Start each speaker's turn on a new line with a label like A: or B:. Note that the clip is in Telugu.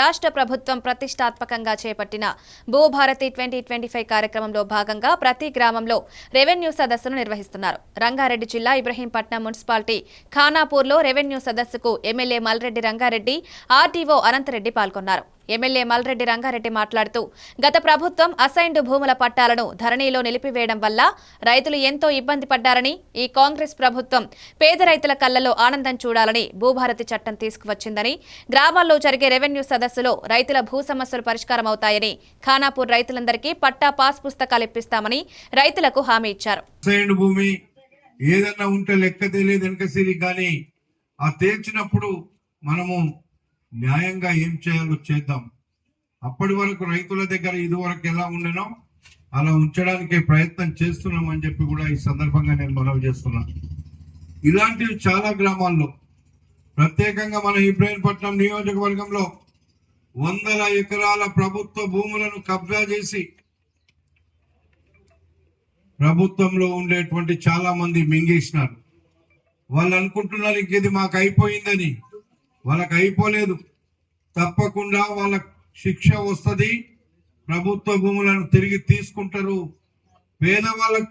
A: రాష్ట్ర ప్రభుత్వం ప్రతిష్టాత్మకంగా చేపట్టిన భూభారతి ట్వంటీ ట్వంటీ ఫైవ్ కార్యక్రమంలో భాగంగా ప్రతి గ్రామంలో రెవెన్యూ సదస్సును నిర్వహిస్తున్నారు. రంగారెడ్డి జిల్లా ఇబ్రహీంపట్నం మున్సిపాలిటీ ఖానాపూర్లో రెవెన్యూ సదస్సుకు ఎమ్మెల్యే మల్రెడ్డి రంగారెడ్డి ఆర్టీఓ అనంతరెడ్డి పాల్గొన్నారు. ఎమ్మెల్యే మల్రెడ్డి రంగారెడ్డి మాట్లాడుతూ గత ప్రభుత్వం అసైన్డ్ భూముల పట్టాలను ధరణిలో నిలిపివేయడం వల్ల రైతులు ఎంతో ఇబ్బంది పడ్డారని ఈ కాంగ్రెస్ ప్రభుత్వం పేద రైతుల కళ్ళలో ఆనందం చూడాలని భూభారతి చట్టం తీసుకువచ్చిందని గ్రామాల్లో జరిగే రెవెన్యూ సదస్సులో రైతుల భూ సమస్యలు పరిష్కారమవుతాయని ఖానాపూర్ రైతులందరికీ పట్టా పాస్ పుస్తకాలు ఇప్పిస్తామని రైతులకు హామీ ఇచ్చారు.
B: ఏదన్నా ఉంటే లెక్క తెలియదు వెనక సిరి కానీ ఆ తేల్చినప్పుడు మనము న్యాయంగా ఏం చేయాలో చేద్దాం. అప్పటి వరకు రైతుల దగ్గర ఇదివరకు ఎలా ఉండేనో అలా ఉంచడానికి ప్రయత్నం చేస్తున్నాం అని చెప్పి కూడా ఈ సందర్భంగా నేను మనవి చేస్తున్నాను ఇలాంటివి చాలా గ్రామాల్లో ప్రత్యేకంగా మన ఇబ్రాహీంపట్నం నియోజకవర్గంలో వందల ఎకరాల ప్రభుత్వ భూములను కబ్జా చేసి ప్రభుత్వంలో ఉండేటువంటి చాలా మంది మింగేసినారు. వాళ్ళు అనుకుంటున్నారు ఇంక ఇది మాకు అయిపోయిందని. వాళ్ళకి అయిపోలేదు తప్పకుండా వాళ్ళ శిక్ష వస్తుంది. ప్రభుత్వ భూములను తిరిగి తీసుకుంటారు. పేదవాళ్ళకి